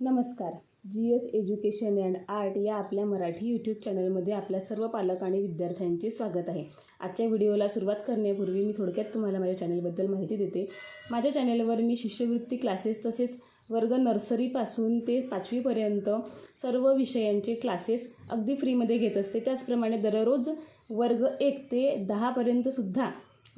नमस्कार. G S education and art या आपल्या मराठी यूट्यूब चॅनलमध्ये आपल्या सर्व पालक आणि विद्यार्थ्यांचे स्वागत आहे. आजच्या व्हिडिओला सुरुवात करण्यापूर्वी मी थोडक्यात तुम्हाला माझ्या चॅनलबद्दल माहिती देते. माझ्या चॅनलवर मी शिष्यवृत्ती क्लासेस तसेच वर्ग नर्सरीपासून ते पाचवीपर्यंत सर्व विषयांचे क्लासेस अगदी फ्रीमध्ये घेत असते. त्याचप्रमाणे दररोज वर्ग एक ते दहापर्यंतसुद्धा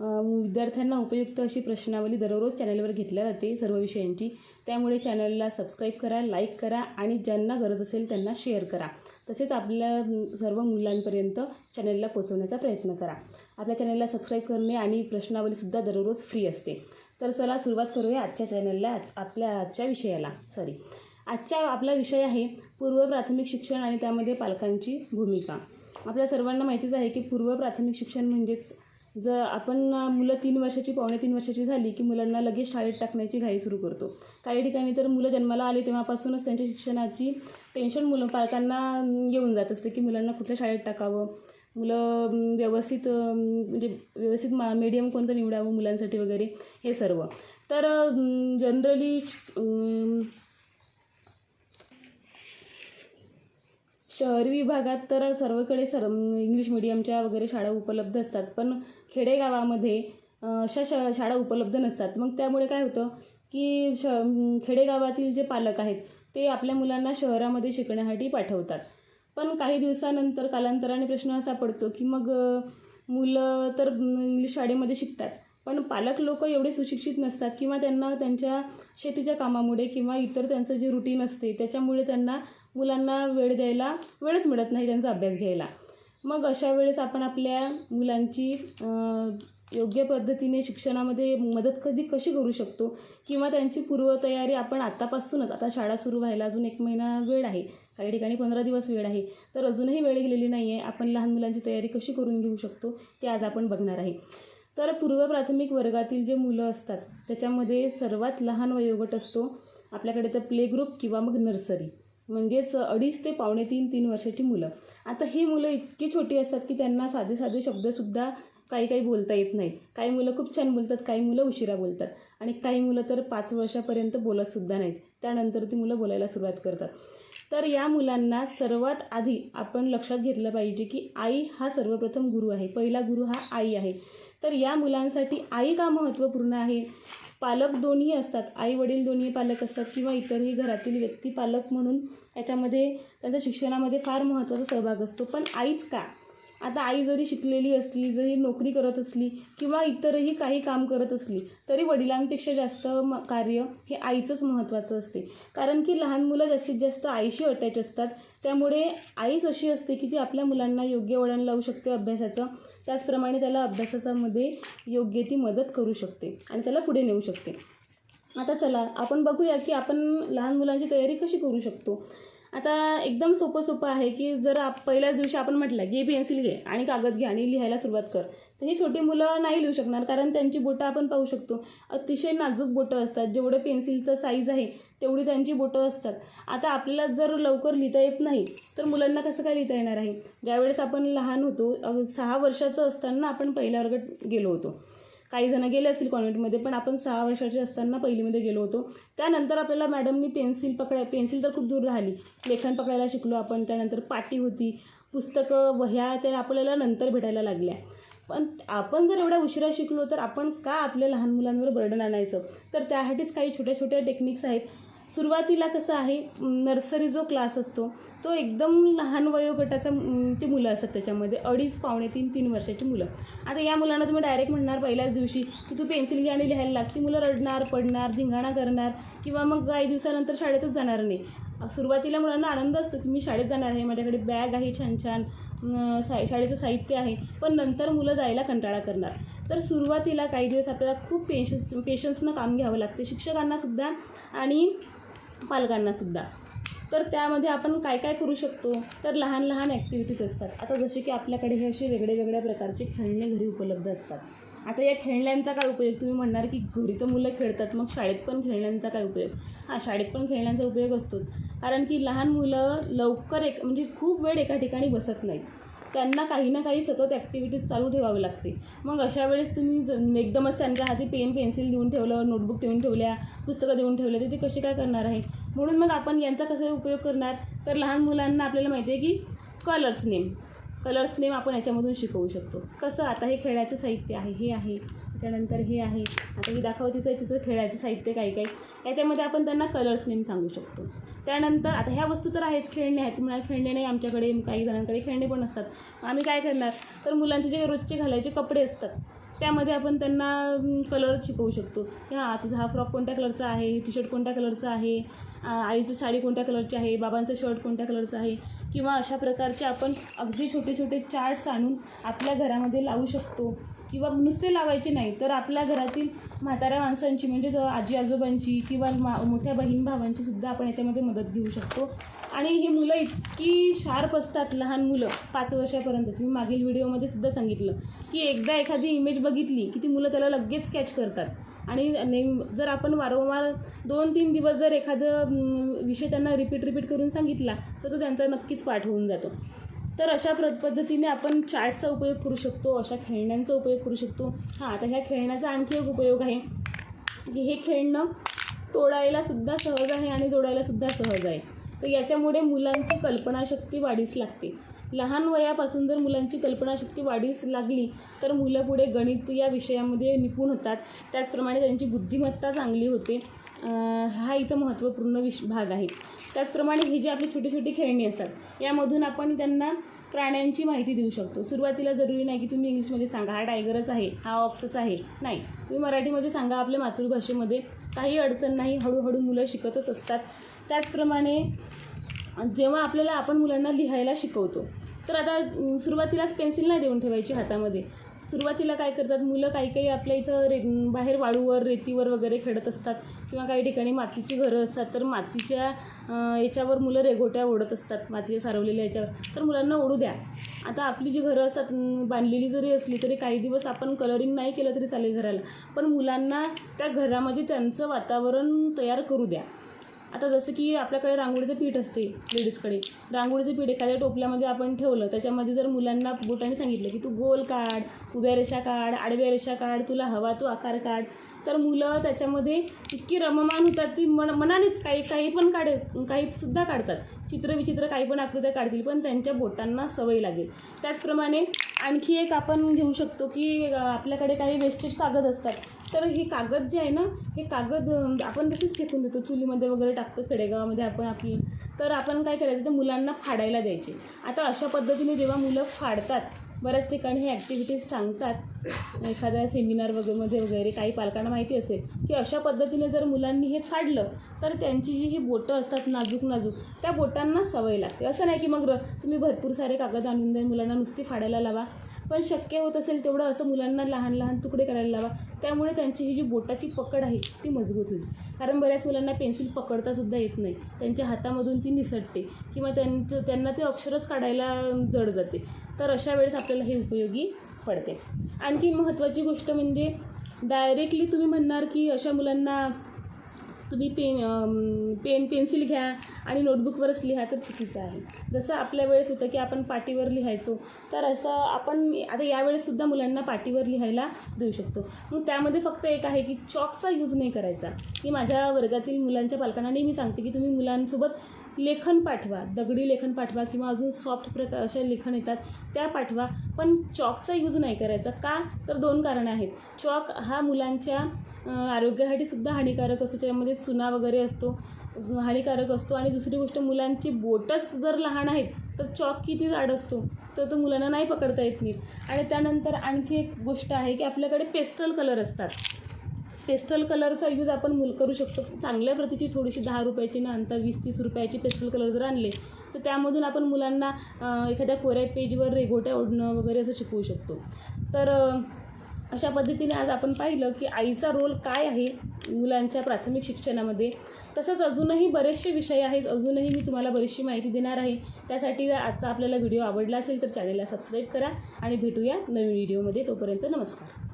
विद्यार्थ्यांना उपयुक्त अशी प्रश्नावली दररोज चॅनलवर घेतल्या जाते सर्व विषयांची. त्यामुळे चॅनलला सबस्क्राईब करा लाईक करा आणि ज्यांना गरज असेल त्यांना शेअर करा. तसेच आपल्या सर्व मुलांपर्यंत चॅनलला पोचवण्याचा प्रयत्न करा. आपल्या चॅनलला सबस्क्राईब करणे आणि प्रश्नावलीसुद्धा दररोज फ्री असते. तर चला सुरुवात करूया आजच्या चॅनलला आज- आपल्या आजच्या विषयाला. सॉरी आजच्या आपला विषय आहे पूर्व प्राथमिक शिक्षण आणि त्यामध्ये पालकांची भूमिका. आपल्या सर्वांना माहितीच आहे की पूर्व प्राथमिक शिक्षण म्हणजेच जर आपण मुलं तीन वर्षाची पावणे तीन वर्षाची झाली की मुलांना लगेच शाळेत टाकण्याची घाई सुरू करतो. काही ठिकाणी तर मुलं जन्माला आली तेव्हापासूनच त्यांच्या शिक्षणाची टेन्शन मुलं पालकांना येऊन जात असते की मुलांना कुठल्या शाळेत टाकावं? मुलं व्यवस्थित म्हणजे व्यवस्थित मा मीडियम कोणतं निवडावं मुलांसाठी वगैरे? हे सर्व. तर जनरली शहरी विभागात तर सर्वकडे सर इंग्लिश मिडियमच्या वगैरे शाळा उपलब्ध असतात. पण खेडेगावामध्ये अशा शा शाळा उपलब्ध नसतात. मग त्यामुळे काय होतं की श खेडेगावातील जे पालक आहेत ते आपल्या मुलांना शहरामध्ये शिकण्यासाठी पाठवतात. पण काही दिवसानंतर कालांतराने प्रश्न असा पडतो की मग मुलं तर इंग्लिश शाळेमध्ये शिकतात. पण पालक लोक एवढे सुशिक्षित नसतात किंवा त्यांना त्यांच्या शेतीच्या कामामुळे किंवा इतर त्यांचं जे रुटीन असते त्याच्यामुळे त्यांना मुलांना वेळ द्यायला वेळच मिळत नाही त्यांचा अभ्यास घ्यायला. मग अशा वेळेस आपण आपल्या मुलांची योग्य पद्धतीने शिक्षणामध्ये मदत कधी कशी करू शकतो? किंवा त्यांची पूर्वतयारी आपण आतापासूनच आता शाळा सुरू व्हायला अजून एक महिना वेळ आहे काही ठिकाणी पंधरा दिवस वेळ आहे तर अजूनही वेळ गेलेली नाही आहे आपण लहान मुलांची तयारी कशी करून घेऊ शकतो? ते आज आपण बघणार आहे. तर पूर्व प्राथमिक वर्गातील जे मुलं असतात त्याच्यामध्ये सर्वात लहान वयोगट असतो आपल्याकडे तर प्ले ग्रुप किंवा मग नर्सरी. म्हणजेच अडीच ते पावणे तीन तीन वर्षाची मुलं. आता ही मुलं इतकी छोटी असतात की त्यांना साधे साधे शब्दसुद्धा काही काही बोलता येत नाहीत काही मुलं खूप छान बोलतात काही मुलं उशिरा बोलतात. आणि काही मुलं तर पाच वर्षापर्यंत बोलतसुद्धा नाहीत. त्यानंतर ती मुलं बोलायला सुरुवात करतात. तर या मुलांना सर्वात आधी आपण लक्षात घेतलं पाहिजे की आई हा सर्वप्रथम गुरु आहे. पहिला गुरु हा आई आहे. तर या मुलांसाठी आई का महत्त्वपूर्ण आहे? पालक दोन्ही असतात. आई वडील दोन्ही पालक असतात किंवा इतरही घरातील व्यक्ती पालक म्हणून याच्यामध्ये त्यांच्या शिक्षणामध्ये फार महत्त्वाचा सहभाग असतो. पण आईच का? आता आई जरी शिकलेली असली जरी नोकरी करत असली किंवा इतरही काही काम करत असली तरी वडिलांपेक्षा जास्त म कार्य हे आईचंच महत्त्वाचं असते. कारण की लहान मुलं जास्तीत जास्त आईशी अटॅच असतात. त्यामुळे आईच अशी असते की ती आपल्या मुलांना योग्य वळण लावू शकते अभ्यासाचं. त्याचप्रमाणे त्याला अभ्यासामध्ये योग्य ती मदत करू शकते आणि त्याला पुढे नेऊ शकते. आता चला आपण बघूया की आपण लहान मुलांची तयारी कशी करू शकतो. आता एकदम सोपं सोपं आहे की जर आप पहिल्याच दिवशी आपण म्हटलं की पेन्सिल घे आणि कागद घे आणि लिहायला सुरुवात कर तर ही छोटी मुलं नाही लिहू शकणार कारण त्यांची बोटं आपण पाहू शकतो. अतिशय नाजूक बोटं असतात. जेवढं पेन्सिलचं साईज आहे तेवढी त्यांची बोटं असतात. आता आपल्याला जर लवकर लिहिता येत नाही तर मुलांना कसं काय लिहिता येणार आहे? ज्यावेळेस आपण लहान होतो सहा वर्षाचं असताना आपण पहिल्या वर्गात गेलो होतो. काही जण गेले असतील कॉन्व्हेंटमध्ये पण आपण सहा वर्षाचे असताना पहिलीमध्ये गेलो होतो. त्यानंतर आपल्याला मॅडमनी पेन्सिल पकडाय पेन्सिल तर खूप दूर राहिली. लेखन पकडायला शिकलो आपण त्यानंतर पाटी होती पुस्तकं वह्या त्या आपल्याला नंतर भेटायला लागल्या. पण आपण जर एवढ्या उशिरा शिकलो तर आपण का आपल्या लहान मुलांवर बर्डन आणायचं? तर त्यासाठीच काही छोट्या छोट्या टेक्निक्स आहेत. सुरुवातीला कसं आहे नर्सरी जो क्लास असतो तो एकदम लहान वयोगटाचा म, ची मुलं असतात त्याच्यामध्ये. अडीच पावणे तीन तीन वर्षाची मुलं. आता या मुलांना तुम्ही डायरेक्ट म्हणणार पहिल्याच दिवशी की तू पेन्सिल घे आणि लिहायला लाग. ती मुलं रडणार पडणार धिंगाणा करणार किंवा मग काही दिवसानंतर शाळेतच जाणार नाही. सुरुवातीला मुलांना आनंद असतो की मी शाळेत जाणार आहे माझ्याकडे बॅग आहे छान छान सा शाळेचं साहित्य आहे. पण नंतर मुलं जायला कंटाळा करणार. तर सुरुवातीला काही दिवस आपल्याला खूप पेशन्स पेशन्सनं काम घ्यावं लागते. शिक्षकांनासुद्धा आणि पालकांनासुद्धा तर त्यामध्ये आपण काय काय करू शकतो? तर लहान लहान ॲक्टिव्हिटीज असतात. आता जसे की आपल्याकडे हे असे वेगळे वेगळ्या प्रकारचे खेळणे घरी उपलब्ध असतात. आता या खेळण्यांचा काय उपयोग? तुम्ही म्हणणार की घरी तर मुलं खेळतात मग शाळेत पण खेळण्यांचा काय उपयोग? हां शाळेत पण खेळण्यांचा उपयोग असतोच. कारण की लहान मुलं लवकर एक म्हणजे खूप वेळ एका ठिकाणी बसत नाहीत. त्यांना काही ना काही सतत ॲक्टिव्हिटीज चालू ठेवावी लागते मग अशा वेळेस तुम्ही एकदमच त्यांच्या हाती पेन पेन्सिल देऊन ठेवलं नोटबुक देऊन ठेवल्या पुस्तकं देऊन ठेवल्या तर ते कसे काय करणार आहे? म्हणून मग आपण यांचा कसा उपयोग करणार? तर लहान मुलांना आपल्याला माहिती आहे की कलर्स नेम कलर्स नेम आपण याच्यामधून शिकवू शकतो. कसं आता हे खेळायचं साहित्य आहे हे आहे त्याच्यानंतर हे आहे आता ही दाखवतीचं आहे तिचं खेळायचं साहित्य काही काही याच्यामध्ये आपण त्यांना कलर्स नेम सांगू शकतो. त्यानंतर आता ह्या वस्तू तर आहेच खेळणे आहेत. तुम्हाला खेळणे नाही आमच्याकडे काही जणांकडे खेळणे पण असतात. आम्ही काय करणार? तर मुलांचे जे रोजचे घालायचे कपडे असतात त्यामध्ये आपण त्यांना कलर शिकवू शकतो. की हां तुझा हा फ्रॉक कोणत्या कलरचा आहे? टी शर्ट कोणत्या कलरचा आहे? आईचं साडी कोणत्या कलरची आहे? बाबांचं शर्ट कोणत्या कलरचं आहे? किंवा अशा प्रकारचे आपण अगदी छोटे छोटे चार्ट्स आणून आपल्या घरामध्ये लावू शकतो. किंवा नुसते लावायचे नाही तर आपल्या घरातील म्हाताऱ्या माणसांची म्हणजे जो आजी आजोबांची किंवा मा मोठ्या बहीण भावांची सुद्धा आपण याच्यामध्ये मदत घेऊ शकतो. आणि ही मुलं इतकी शार्प असतात लहान मुलं पाच वर्षापर्यंतची. मी मागील व्हिडिओमध्ये सुद्धा सांगितलं की एकदा एखादी इमेज बघितली की ती मुलं त्याला लगेच कॅच करतात. आणि नेम जर आपण वारंवार दोन तीन दिवस जर एखादं विषय त्यांना रिपीट रिपीट करून सांगितला तर तो त्यांचा नक्कीच पाठ होऊन जातो. तर अशा प्र पद्धतीने आपण चार्टचा उपयोग करू शकतो अशा खेळण्यांचा उपयोग करू शकतो. हां आता ह्या खेळण्याचा आणखी एक उपयोग आहे. की हे खेळणं तोडायलासुद्धा सहज आहे आणि जोडायलासुद्धा सहज आहे. तर याच्यामुळे मुलांची कल्पनाशक्ती वाढीस लागते. लहान वयापासून जर मुलांची कल्पनाशक्ती वाढीस लागली तर मुलं पुढे गणित या विषयामध्ये निपुण होतात. त्याचप्रमाणे त्यांची बुद्धिमत्ता चांगली होते. हा इथं महत्त्वपूर्ण विश भाग आहे. त्याचप्रमाणे ही जी आपली छोटी छोटी खेळणी असतात यामधून आपण त्यांना प्राण्यांची माहिती देऊ शकतो. सुरुवातीला जरुरी नाही की तुम्ही इंग्लिशमध्ये सांगा हा टायगरच आहे हा ऑक्सस आहे. नाही. तुम्ही मराठीमध्ये सांगा आपल्या मातृभाषेमध्ये काही अडचण नाही हळूहळू मुलं शिकतच असतात. त्याचप्रमाणे जेव्हा आपल्याला आपण मुलांना लिहायला शिकवतो तर आता सुरुवातीलाच पेन्सिल नाही देऊन ठेवायची हातामध्ये. सुरुवातीला काय करतात मुलं काही काही आपल्या इथं रे बाहेर वाळूवर रेतीवर वगैरे खेळत असतात किंवा काही ठिकाणी मातीची घरं असतात तर मातीच्या याच्यावर मुलं रेघोट्या ओढत असतात मातीच्या सारवलेल्या याच्यावर. तर मुलांना ओढू द्या. आता आपली जी घरं असतात बांधलेली जरी असली तरी काही दिवस आपण कलरिंग नाही केलं तरी चालेल घराला. पण मुलांना त्या घरामध्ये त्यांचं वातावरण तयार करू द्या. आता जसं की आपल्याकडे रांगोळीचं पीठ असते लेडीजकडे. रांगोळीचं पीठ एखाद्या टोपल्यामध्ये आपण ठेवलं त्याच्यामध्ये जर मुलांना बोटाने सांगितलं की तू गोल काढ उभ्या रेषा काढ आडव्या रेषा काढ तुला हवा तू आकार काढ तर मुलं त्याच्यामध्ये इतकी रममान होतात ती मन मनानेच काही काही पण काढ काहीसुद्धा काढतात. चित्र विचित्र काही पण आकृत्या काढतील पण त्यांच्या बोटांना सवय लागेल. त्याचप्रमाणे आणखी एक आपण घेऊ शकतो की आपल्याकडे काही वेस्टेज कागद असतात. तर हे कागद जे आहे ना हे कागद आपण तसेच फेकून देतो. चुलीमध्ये वगैरे टाकतो खेडेगावामध्ये आपण आपली. तर आपण काय करायचं तर मुलांना फाडायला द्यायचे. आता अशा पद्धतीने जेव्हा मुलं फाडतात बऱ्याच ठिकाणी हे ॲक्टिव्हिटीज सांगतात. एखाद्या सेमिनार वगैरेमध्ये वगैरे काही पालकांना माहिती असेल की अशा पद्धतीने जर मुलांनी हे फाडलं तर त्यांची जी ही बोटं असतात नाजूक नाजूक त्या बोटांना सवय लागते. असं नाही की मग र तुम्ही भरपूर सारे कागद आणून द्या मुलांना नुसती फाडायला लावा. पण शक्य होत असेल तेवढं असं मुलांना लहान लहान तुकडे करायला लावा. त्यामुळे त्यांची ही जी बोटाची पकड आहे ती मजबूत होईल. कारण बऱ्याच मुलांना पेन्सिल पकडतासुद्धा येत नाही. त्यांच्या हातामधून ती निसटते किंवा त्यांचं त्यांना ते अक्षरच काढायला जड जाते. तर अशा वेळेस आपल्याला हे उपयोगी पडते. आणखी महत्त्वाची गोष्ट म्हणजे डायरेक्टली तुम्ही म्हणणार की अशा मुलांना तुम्ही पेन पेन पेन्सिल घ्या आणि नोटबुकवरच लिहा तर चुकीचं आहे. जसं आपल्या वेळेस होतं की आपण पाटीवर लिहायचो तर असं आपण आता यावेळेससुद्धा मुलांना पाटीवर लिहायला देऊ शकतो. मग त्यामध्ये फक्त एक आहे की चॉकचा यूज नाही करायचा. मी माझ्या वर्गातील मुलांच्या पालकांना नेहमी सांगते की तुम्ही मुलांसोबत लेखन पाठवा दगडी लेखन पाठवा किंवा अजून सॉफ्ट प्रकार अशा लेखन येतात त्या पाठवा. पण चॉकचा यूज नाही करायचा. का? तर दोन कारणं आहेत. चॉक हा मुलांच्या आरोग्यासाठी सुद्धा हानिकारक असतो. त्याच्यामध्ये चुना वगैरे असतो हानिकारक असतो. आणि दुसरी गोष्ट मुलांची बोटच जर लहान आहेत तर चॉक किती जाड असतो? तर तो मुलांना नाही पकडता येत नीट. आणि त्यानंतर आणखी एक गोष्ट आहे की आपल्याकडे पेस्टल कलर असतात. पेस्टल कलरचा यूज आपण मुल करू शकतो. चांगल्या प्रतीची थोडीशी दहा रुपयाची ना अंतर वीस तीस रुपयाची पेस्टल कलर जर आणले तर त्यामधून आपण मुलांना एखाद्या कोऱ्या पेजवर रेघोट्या ओढणं वगैरे असं शिकवू शकतो. तर अशा पद्धतीने आज आपण पाहिलं की आईचा रोल काय आहे मुलांच्या प्राथमिक शिक्षणामध्ये. तसंच अजूनही बरेचसे विषय आहेत अजूनही मी तुम्हाला बरीचशी माहिती देणार आहे. त्यासाठी जर आजचा आपल्याला व्हिडिओ आवडला असेल तर चॅनलला सबस्क्राईब करा आणि भेटूया नवीन व्हिडिओमध्ये. तोपर्यंत नमस्कार.